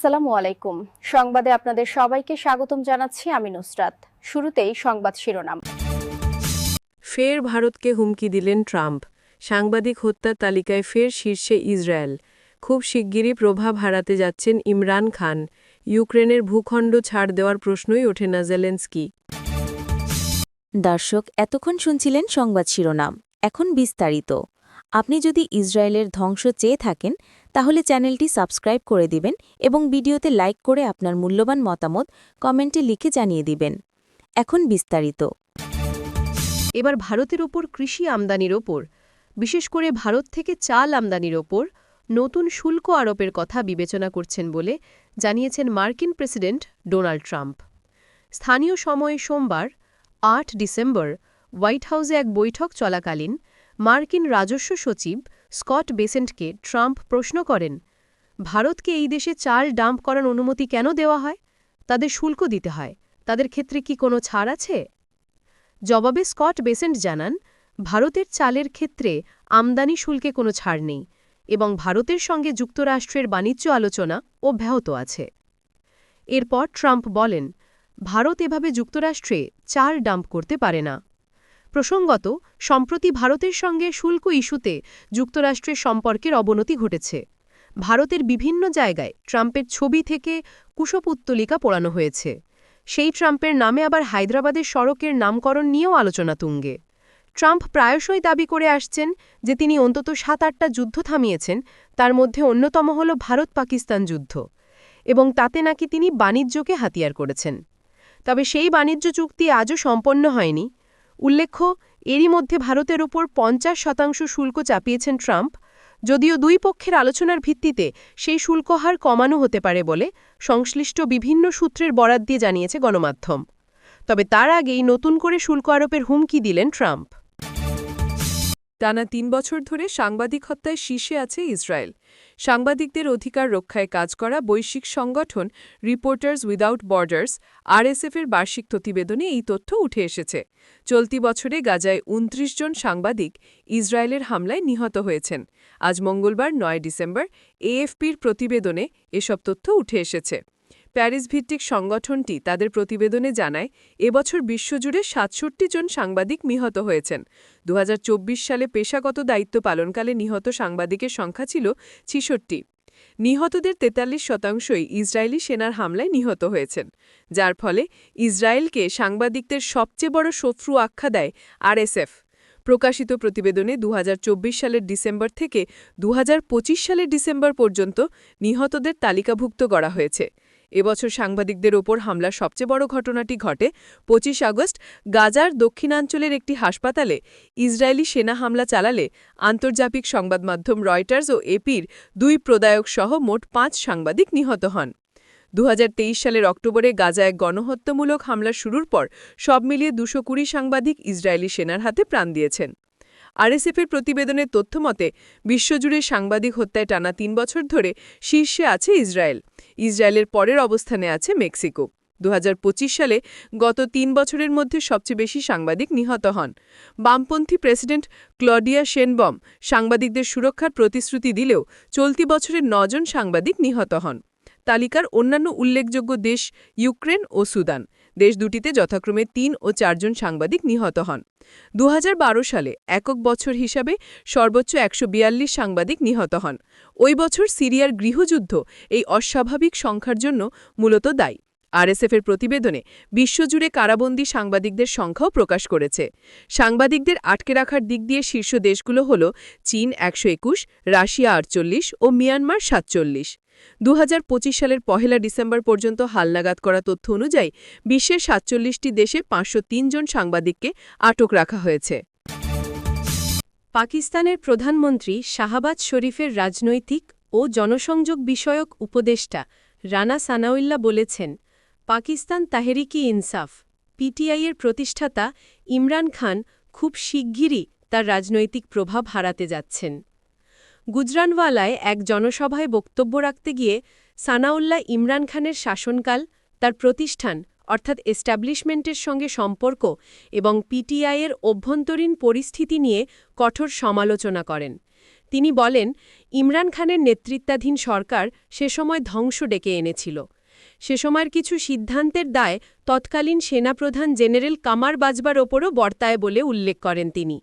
আসসালামু আলাইকুম। সংবাদে আপনাদের সবাইকে স্বাগতম জানাচ্ছি আমি নুসরাত। শুরুতেই সংবাদ শিরোনাম। ফের ভারতকে হুমকি দিলেন ট্রাম্প। সাংবাদিক হত্যার তালিকায় ফের শীর্ষে ইসরায়েল। খুব শিগগিরই প্রভাব হারাতে যাচ্ছেন ইমরান খান। ইউক্রেনের ভূখণ্ড ছাড় দেওয়ার প্রশ্নই ওঠে না জেলেন্সকি। দর্শক এতক্ষণ শুনছিলেন সংবাদ শিরোনাম। এখন বিস্তারিত। আপনি যদি ইসরায়েলের ধ্বংস চেয়ে থাকেন তাহলে চ্যানেলটি সাবস্ক্রাইব করে দিবেন এবং ভিডিওতে লাইক করে আপনার মূল্যবান মতামত কমেন্টে লিখে জানিয়ে দিবেন। এখন বিস্তারিত। এবার ভারতের ওপর কৃষি আমদানির ওপর, বিশেষ করে ভারত থেকে চাল আমদানির ওপর, নতুন শুল্ক আরোপের কথা বিবেচনা করছেন বলে জানিয়েছেন মার্কিন প্রেসিডেন্ট ডোনাল্ড ট্রাম্প। স্থানীয় সময়ে সোমবার, আট ডিসেম্বর, হোয়াইট হাউসে এক বৈঠক চলাকালীন মার্কিন রাজস্ব সচিব স্কট বেসেন্টকে ট্রাম্প প্রশ্ন করেন, ভারতকে এই দেশে চাল ডাম্প করার অনুমতি কেন দেওয়া হয়? তাদের শুল্ক দিতে হয়। তাদের ক্ষেত্রে কি কোনো ছাড় আছে? জবাবে স্কট বেসেন্ট জানান, ভারতের চালের ক্ষেত্রে আমদানি শুল্কে কোনো ছাড় নেই এবং ভারতের সঙ্গে যুক্তরাষ্ট্রের বাণিজ্য আলোচনা অব্যাহত আছে। এরপর ট্রাম্প বলেন, ভারত এভাবে যুক্তরাষ্ট্রে চাল ডাম্প করতে পারে না। প্রসঙ্গত, সম্প্রতি ভারতের সঙ্গে শুল্ক ইস্যুতে যুক্তরাষ্ট্রের সম্পর্কের অবনতি ঘটেছে। ভারতের বিভিন্ন জায়গায় ট্রাম্পের ছবি থেকে কুশপুত্তলিকা পোড়ানো হয়েছে। সেই ট্রাম্পের নামে আবার হায়দ্রাবাদের সড়কের নামকরণ নিয়েও আলোচনা তুঙ্গে। ট্রাম্প প্রায়শই দাবি করে আসছেন যে তিনি অন্তত সাত আটটা যুদ্ধ থামিয়েছেন, তার মধ্যে অন্যতম হল ভারত পাকিস্তান যুদ্ধ। এবং তাতে নাকি তিনি বাণিজ্যকে হাতিয়ার করেছেন। তবে সেই বাণিজ্য চুক্তি আজও সম্পন্ন হয়নি উল্লেখ্য, এরই মধ্যে ভারতের ওপর পঞ্চাশ শতাংশ শুল্ক চাপিয়েছেন ট্রাম্প, যদিও দুই পক্ষের আলোচনার ভিত্তিতে সেই শুল্ক হার কমানো হতে পারে বলে সংশ্লিষ্ট বিভিন্ন সূত্রের বরাত দিয়ে জানিয়েছে গণমাধ্যম। তবে তার আগেই নতুন করে শুল্ক আরোপের হুমকি দিলেন ট্রাম্প। টানা তিন বছর ধরে সাংবাদিক হত্যায় শীর্ষে আছে ইসরায়েল। সাংবাদিকদের অধিকার রক্ষায় কাজ করা বৈশ্বিক সংগঠন রিপোর্টার্স উইদাউট বর্ডার্স আরএসএফের বার্ষিক প্রতিবেদনে এই তথ্য উঠে এসেছে। চলতি বছরে গাজায় ২৯ জন সাংবাদিক ইসরায়েলের হামলায় নিহত হয়েছেন। আজ মঙ্গলবার নয় ডিসেম্বর এএফপির প্রতিবেদনে এসব তথ্য উঠে এসেছে। প্যারিস ভিত্তিক সংগঠনটি তাদের প্রতিবেদনে জানায়, এবছর বিশ্বজুড়ে সাতষট্টি জন সাংবাদিক নিহত হয়েছেন। দু হাজার চব্বিশ সালে পেশাগত দায়িত্ব পালনকালে নিহত সাংবাদিকের সংখ্যা ছিল ছিষট্টি। নিহতদের তেতাল্লিশ শতাংশই ইসরায়েলি সেনার হামলায় নিহত হয়েছেন। যার ফলে ইসরায়েলকে সাংবাদিকদের সবচেয়ে বড় শত্রু আখ্যা দেয় আরএসএফ। প্রকাশিত প্রতিবেদনে দু হাজার চব্বিশ সালের ডিসেম্বর থেকে দু হাজার পঁচিশ সালের ডিসেম্বর পর্যন্ত নিহতদের তালিকাভুক্ত করা হয়েছে। এবছর সাংবাদিকদের ওপর হামলার সবচেয়ে বড় ঘটনাটি ঘটে ২৫ আগস্ট গাজার দক্ষিণাঞ্চলের একটি হাসপাতালে। ইসরায়েলি সেনা হামলা চালালে আন্তর্জাতিক সংবাদ মাধ্যম রয়টার্স ও এপির দুই প্রদায়ক সহ মোট পাঁচ সাংবাদিক নিহত হন। দু হাজার তেইশ সালের অক্টোবরে গাজা এক গণহত্যামূলক হামলা শুরুর পর সব মিলিয়ে দুশো সাংবাদিক ইসরায়েলি সেনার হাতে প্রাণ দিয়েছেন। আরএসএফের প্রতিবেদনের তথ্যমতে, বিশ্বজুড়ে সাংবাদিক হত্যায় টানা তিন বছর ধরে শীর্ষে আছে ইসরায়েল। ইসরায়েলের পরের অবস্থানে আছে মেক্সিকো। দু হাজার পঁচিশ সালে গত তিন বছরের মধ্যে সবচেয়ে বেশি সাংবাদিক নিহত হন। বামপন্থী প্রেসিডেন্ট ক্লডিয়া শেনবম সাংবাদিকদের সুরক্ষার প্রতিশ্রুতি দিলেও চলতি বছরের নজন সাংবাদিক নিহত হন। তালিকার অন্যান্য উল্লেখযোগ্য দেশ ইউক্রেন ও সুদান। দেশ দুটিতে যথাক্রমে তিন ও চারজন সাংবাদিক নিহত হন। দু হাজার বারো সালে একক বছর হিসাবে সর্বোচ্চ একশো বিয়াল্লিশ সাংবাদিক নিহত হন। ওই বছর সিরিয়ার গৃহযুদ্ধ এই অস্বাভাবিক সংখ্যার জন্য মূলত দায়ী। আরএসএফের প্রতিবেদনে বিশ্বজুড়ে কারাবন্দী সাংবাদিকদের সংখ্যাও প্রকাশ করেছে। সাংবাদিকদের আটকে রাখার দিক দিয়ে শীর্ষ দেশগুলো হল চীন একশো একুশ, রাশিয়া আটচল্লিশ ও মিয়ানমার সাতচল্লিশ। দু হাজার পঁচিশ সালের পহেলা ডিসেম্বর পর্যন্ত হালনাগাদ করা তথ্য অনুযায়ী বিশ্বের সাতচল্লিশটি দেশে পাঁচশো তিন জন সাংবাদিককে আটক রাখা হয়েছে। পাকিস্তানের প্রধানমন্ত্রী শাহাবাজ শরীফের রাজনৈতিক ও জনসংযোগ বিষয়ক উপদেষ্টা রানা সানাউল্লাহ বলেছেন, পাকিস্তান তাহেরিকি ইনসাফ পিটিআইয়ের প্রতিষ্ঠাতা ইমরান খান খুব শিগগিরই তার রাজনৈতিক প্রভাব হারাতে যাচ্ছেন। গুজরানওয়ালায় এক জনসভায় বক্তব্য রাখতে গিয়ে সানাউল্লাহ ইমরান খানের শাসনকাল, তার প্রতিষ্ঠান, অর্থাৎ এস্টাবলিশমেন্টের সঙ্গে সম্পর্ক এবং পিটিআইয়ের অভ্যন্তরীণ পরিস্থিতি নিয়ে কঠোর সমালোচনা করেন। তিনি বলেন, ইমরান খানের নেতৃত্বাধীন সরকার সে সময় ধ্বংস ডেকে এনেছিল। সে সময়ের কিছু সিদ্ধান্তের দায় তৎকালীন সেনাপ্রধান জেনারেল কামার বাজবার ওপরও বর্তায় বলে উল্লেখ করেন তিনি।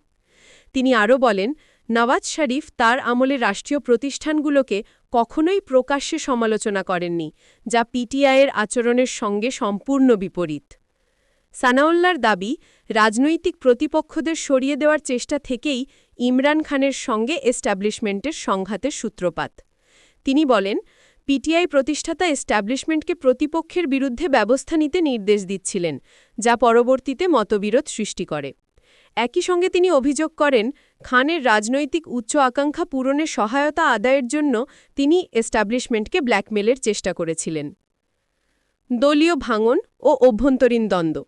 তিনি আরও বলেন নওয়াজ শরীফ তার আমলে রাষ্ট্রীয় প্রতিষ্ঠানগুলোকে কখনোই প্রকাশ্যে সমালোচনা করেননি, যা পিটিআইয়ের আচরণের সঙ্গে সম্পূর্ণ বিপরীত। সানাউল্লার দাবি, রাজনৈতিক প্রতিপক্ষদের সরিয়ে দেওয়ার চেষ্টা থেকেই ইমরান খানের সঙ্গে এস্টাবলিশমেন্টের সংঘাতের সূত্রপাত। তিনি বলেন, পিটিআই প্রতিষ্ঠাতা এস্টাবলিশমেন্টকে প্রতিপক্ষের বিরুদ্ধে ব্যবস্থা নিতে নির্দেশ দিচ্ছিলেন, যা পরবর্তীতে মতবিরোধ সৃষ্টি করে। একই সঙ্গে তিনি অভিযোগ করেন খানের রাজনৈতিক উচ্চ আকাঙ্ক্ষা পূরণে সহায়তা আদায়ের জন্য তিনি এস্টাবলিশমেন্টকে ব্ল্যাকমেলের চেষ্টা করেছিলেন। দলীয় ভাঙন ও অভ্যন্তরীণ দ্বন্দ্ব।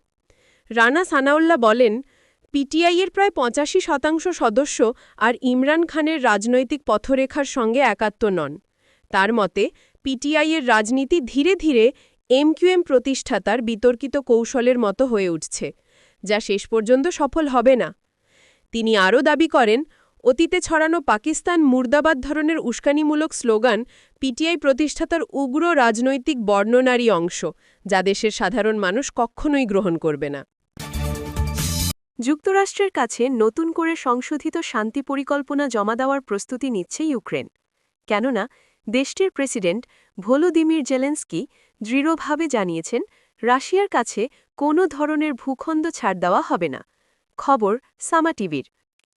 রানা সানাউল্লাহ বলেন পিটিআইয়ের প্রায় পঁচাশি শতাংশ সদস্য আর ইমরান খানের রাজনৈতিক পথরেখার সঙ্গে একাত্ম নন। তার মতে পিটিআইয়ের রাজনীতি ধীরে ধীরে এমকিউএম প্রতিষ্ঠাতার বিতর্কিত কৌশলের মতো হয়ে উঠছে, যা শেষ পর্যন্ত সফল হবে না। তিনি আরও দাবি করেন, অতীতে ছড়ানো পাকিস্তান মুর্দাবাদ ধরনের উস্কানিমূলক স্লোগান পিটিআই প্রতিষ্ঠাতার উগ্র রাজনৈতিক বর্ণনারী অংশ, যা দেশের সাধারণ মানুষ কখনোই গ্রহণ করবে না। যুক্তরাষ্ট্রের কাছে নতুন করে সংশোধিত শান্তি পরিকল্পনা জমা দেওয়ার প্রস্তুতি নিচ্ছে ইউক্রেন। কেননা, দেশটির প্রেসিডেন্ট ভলোদিমির জেলেন্সকি দৃঢ়ভাবে জানিয়েছেন, রাশিয়ার কাছে কোনো ধরনের ভূখণ্ড ছাড় দেওয়া হবে না। খবর, সামা টিভির।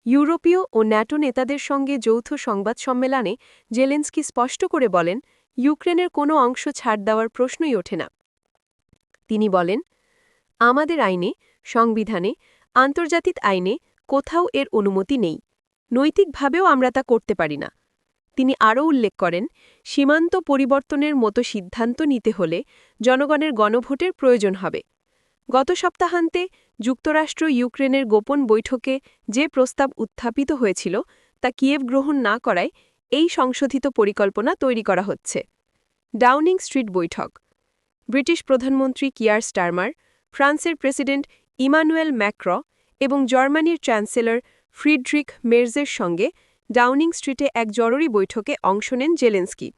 ইউরোপীয় ও ন্যাটো নেতাদের সঙ্গে যৌথ সংবাদ সম্মেলনে জেলেন্সকি স্পষ্ট করে বলেন, ইউক্রেনের কোনো অংশ ছাড় দেওয়ার প্রশ্নই ওঠে না। তিনি বলেন, আমাদের আইনে, সংবিধানে, আন্তর্জাতিক আইনে কোথাও এর অনুমতি নেই। নৈতিকভাবেও আমরা তা করতে পারি না। তিনি আরও উল্লেখ করেন, সীমান্ত পরিবর্তনের মতো সিদ্ধান্ত নিতে হলে জনগণের গণভোটের প্রয়োজন হবে। গত সপ্তাহান্তে যুক্তরাষ্ট্র ইউক্রেনের গোপন বৈঠকে যে প্রস্তাব উত্থাপিত হয়েছিল তা কিয়েভ গ্রহণ না করায় এই সংশোধিত পরিকল্পনা তৈরি করা হচ্ছে। ডাউনিং স্ট্রিট বৈঠক। ব্রিটিশ প্রধানমন্ত্রী কিয়ার স্টারমার, ফ্রান্সের প্রেসিডেন্ট ইমানুয়েল ম্যাক্র এবং জার্মানির চ্যান্সেলর ফ্রিডরিক মের্জের সঙ্গে ডাউনিং স্ট্রিটে এক জরুরি বৈঠকে অংশ নেন জেলেন্সকি।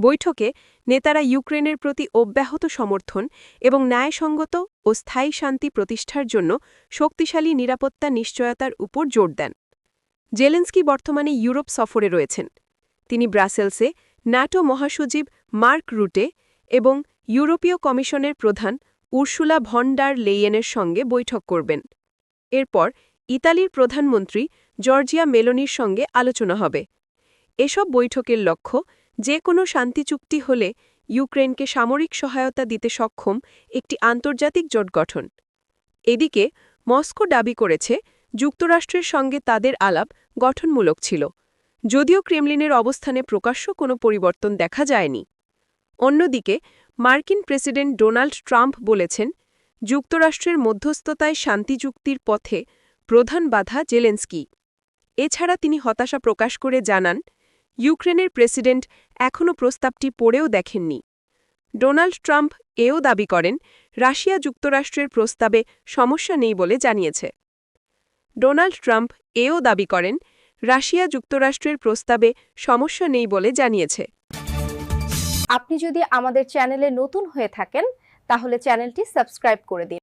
বৈঠকে নেতারা ইউক্রেনের প্রতি অব্যাহত সমর্থন এবং ন্যায়সঙ্গত ও স্থায়ী শান্তি প্রতিষ্ঠার জন্য শক্তিশালী নিরাপত্তা নিশ্চয়তার উপর জোর দেন। জেলেন্সকি বর্তমানে ইউরোপ সফরে রয়েছেন। তিনি ব্রাসেলসে ন্যাটো মহাসচিব মার্ক রুটে এবং ইউরোপীয় কমিশনের প্রধান উর্সুলা ভন্ডার লেইয়েনের সঙ্গে বৈঠক করবেন। এরপর ইতালির প্রধানমন্ত্রী জর্জিয়া মেলোনির সঙ্গে আলোচনা হবে। এসব বৈঠকের লক্ষ্য যে কোনো শান্তি চুক্তি হলে ইউক্রেনকে সামরিক সহায়তা দিতে সক্ষম একটি আন্তর্জাতিক জোট গঠন। এদিকে, মস্কো দাবি করেছে যুক্তরাষ্ট্রের সঙ্গে তাদের আলাপ গঠনমূলক ছিল, যদিও ক্রেমলিনের অবস্থানে প্রকাশ্য কোনো পরিবর্তন দেখা যায়নি। অন্যদিকে, মার্কিন প্রেসিডেন্ট ডোনাল্ড ট্রাম্প বলেছেন, যুক্তরাষ্ট্রের মধ্যস্থতায় শান্তি চুক্তির পথে প্রধান বাধা জেলেন্সকি। এছাড়া তিনি হতাশা প্রকাশ করে জানান ইউক্রেনের প্রেসিডেন্ট এখনও প্রস্তাবটি পড়েও দেখেননি। ডোনাল্ড ট্রাম্প এও দাবি করেন, রাশিয়া যুক্তরাষ্ট্রের প্রস্তাবে সমস্যা নেই বলে জানিয়েছে। ডোনাল্ড ট্রাম্প এও দাবি করেন, রাশিয়া যুক্তরাষ্ট্রের প্রস্তাবে সমস্যা নেই বলে জানিয়েছে। আপনি যদি আমাদের চ্যানেলে নতুন হয়ে থাকেন, তাহলে চ্যানেলটি সাবস্ক্রাইব করে দিন।